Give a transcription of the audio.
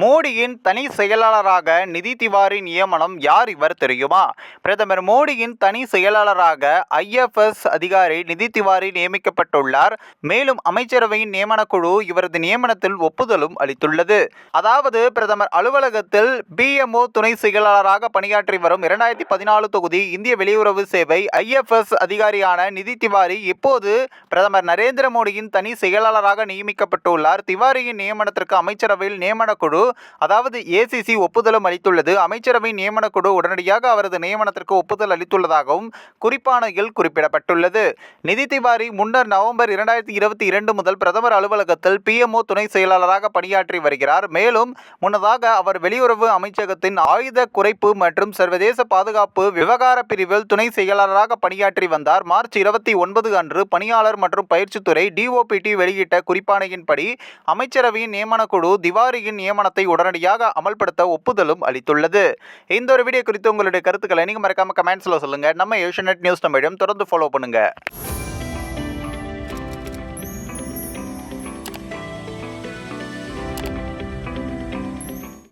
மோடியின் தனி செயலாளராக நிதி திவாரி நியமனம் யார் இவர் தெரியுமா? பிரதமர் மோடியின் தனி செயலாளராக ஐஎஃப்எஸ் அதிகாரி நிதி திவாரி நியமிக்கப்பட்டுள்ளார். மேலும் அமைச்சரவையின் நியமனக்குழு இவரது நியமனத்தில் ஒப்புதலும் அளித்துள்ளது. அதாவது பிரதமர் அலுவலகத்தில் பிஎம்ஓ துணை செயலாளராக பணியாற்றி வரும் இரண்டாயிரத்தி பதினாலு தொகுதி இந்திய வெளியுறவு சேவை ஐஎஃப்எஸ் அதிகாரியான நிதி திவாரி இப்போது பிரதமர் நரேந்திர மோடியின் தனி செயலாளராக நியமிக்கப்பட்டுள்ளார். திவாரியின் நியமனத்திற்கு அமைச்சரவையில் நியமனக்குழு அதாவது ஏசிசி ஒப்புதலும் அளித்துள்ளது. அமைச்சரவை நியமனக்குழு உடனடியாக அவரது நியமனத்திற்கு ஒப்புதல் அளித்துள்ளதாகவும் குறிப்பாணையில் குறிப்பிடப்பட்டுள்ளது. நிதி திவாரி முன்னர் நவம்பர் இரண்டாயிரத்தி இருபத்தி இரண்டு முதல் பிரதமர் அலுவலகத்தில் பிஎம்ஓ துணை செயலாளராக பணியாற்றி வருகிறார். மேலும் முன்னதாக அவர் வெளியுறவு அமைச்சகத்தின் ஆயுத குறைப்பு மற்றும் சர்வதேச பாதுகாப்பு விவகார பிரிவில் துணை செயலாளராக பணியாற்றி வந்தார். மார்ச் இருபத்தி ஒன்பது அன்று பணியாளர் மற்றும் பயிற்சித்துறை டிஓபிடி வெளியிட்ட குறிப்பாணையின்படி அமைச்சரவையின் நியமனக்குழு திவாரியின் நியமன நியமனத்தை உடனடியாக அமல்படுத்த ஒப்புதலும் அளித்துள்ளது. இந்த ஒரு வீடியோ குறித்து உங்களுடைய கருத்துக்களை நீங்கள் மறக்காம கமெண்ட்ஸில் சொல்லுங்க. நம்ம ஏஷியநெட் நியூஸ் தமிழும் தொடர்ந்து ஃபாலோ பண்ணுங்க.